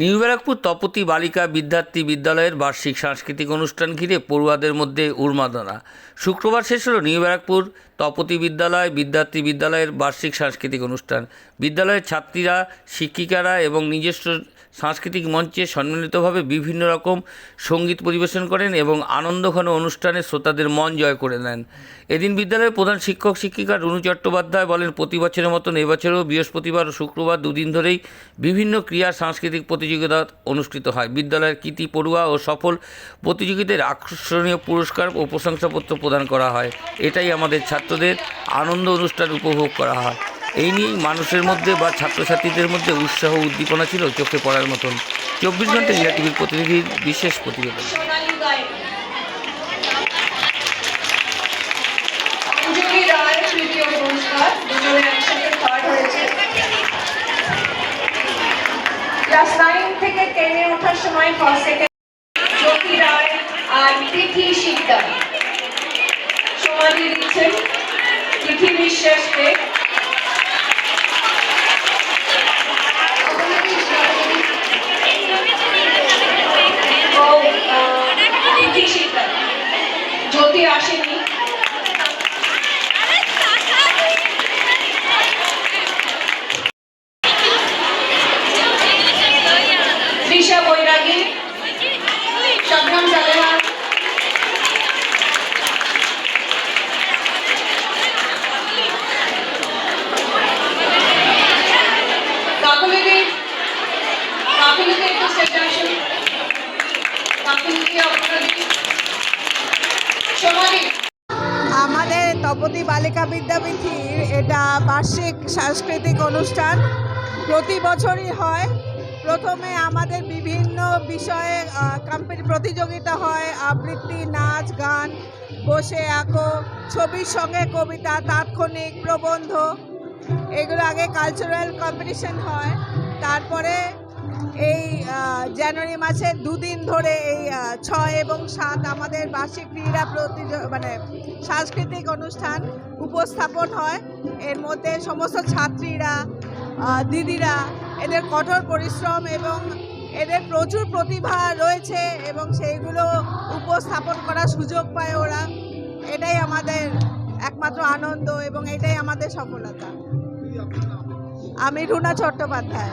New Barrackpore Tapati বালিকা বিদ্যার্থী বিদ্যালয়ের বার্ষিক সাংস্কৃতিক অনুষ্ঠান ঘিরে পড়ুয়াদের মধ্যে উন্মাদনা। শুক্রবার শেষ হলো নিউ ব্যারাকপুর তপতি বিদ্যালয় বিদ্যার্থী বিদ্যালয়ের বার্ষিক সাংস্কৃতিক অনুষ্ঠান। বিদ্যালয়ের ছাত্রীরা, শিক্ষিকারা এবং নিজস্ব সাংস্কৃতিক মঞ্চে সম্মিলিতভাবে বিভিন্ন রকম সংগীত পরিবেশন করেন এবং আনন্দঘন অনুষ্ঠানে শ্রোতাদের মন জয় করে নেন। এদিন বিদ্যালয়ের প্রধান শিক্ষক শিক্ষিকা রুনু চট্টোপাধ্যায় বলেন, প্রতি বছরের মতন এবছরেও বৃহস্পতিবার ও শুক্রবার দুদিন ধরেই বিভিন্ন ক্রীড়া সাংস্কৃতিক প্রতিযোগিতা অনুষ্ঠিত হয়। বিদ্যালয়ের কৃতি পড়ুয়া ও সফল প্রতিযোগীদের আকর্ষণীয় পুরস্কার ও প্রশংসাপত্র প্রদান করা হয়। এটাই আমাদের ছাত্রদের আনন্দ অনুষ্ঠান উপভোগ করা হয়। এই নিয়েই মানুষের মধ্যে বা ছাত্রছাত্রীদের মধ্যে উৎসাহ উদ্দীপনা ছিল চোখে পড়ার মতন। চব্বিশ ঘণ্টা ইন্ডিয়া টিভির প্রতিনিধির বিশেষ প্রতিবেদন। সময় দিচ্ছেন বিশ্বাসকে। জ্যোতি আসেনি। আমাদের তপতি বালিকা বিদ্যাপীঠের এটা বার্ষিক সাংস্কৃতিক অনুষ্ঠান প্রতি বছরই হয়। প্রথমে আমাদের বিভিন্ন বিষয়ে প্রতিযোগিতা হয়, আবৃত্তি, নাচ, গান, বসে আঁকো, ছবির সঙ্গে কবিতা, তাৎক্ষণিক প্রবন্ধ, এগুলো আগে কালচারাল কম্পিটিশন হয়। তারপরে এই জানুয়ারি মাসে দুদিন ধরে এই ছয় এবং সাত আমাদের বার্ষিক ক্রীড়া প্রতিযোগ মানে সাংস্কৃতিক অনুষ্ঠান উপস্থাপন হয়। এর মধ্যে সমস্ত ছাত্রীরা দিদিরা, এদের কঠোর পরিশ্রম এবং এদের প্রচুর প্রতিভা রয়েছে এবং সেইগুলো উপস্থাপন করার সুযোগ পায় ওরা। এটাই আমাদের একমাত্র আনন্দ এবং এটাই আমাদের সফলতা। আমি রুনা চট্টোপাধ্যায়।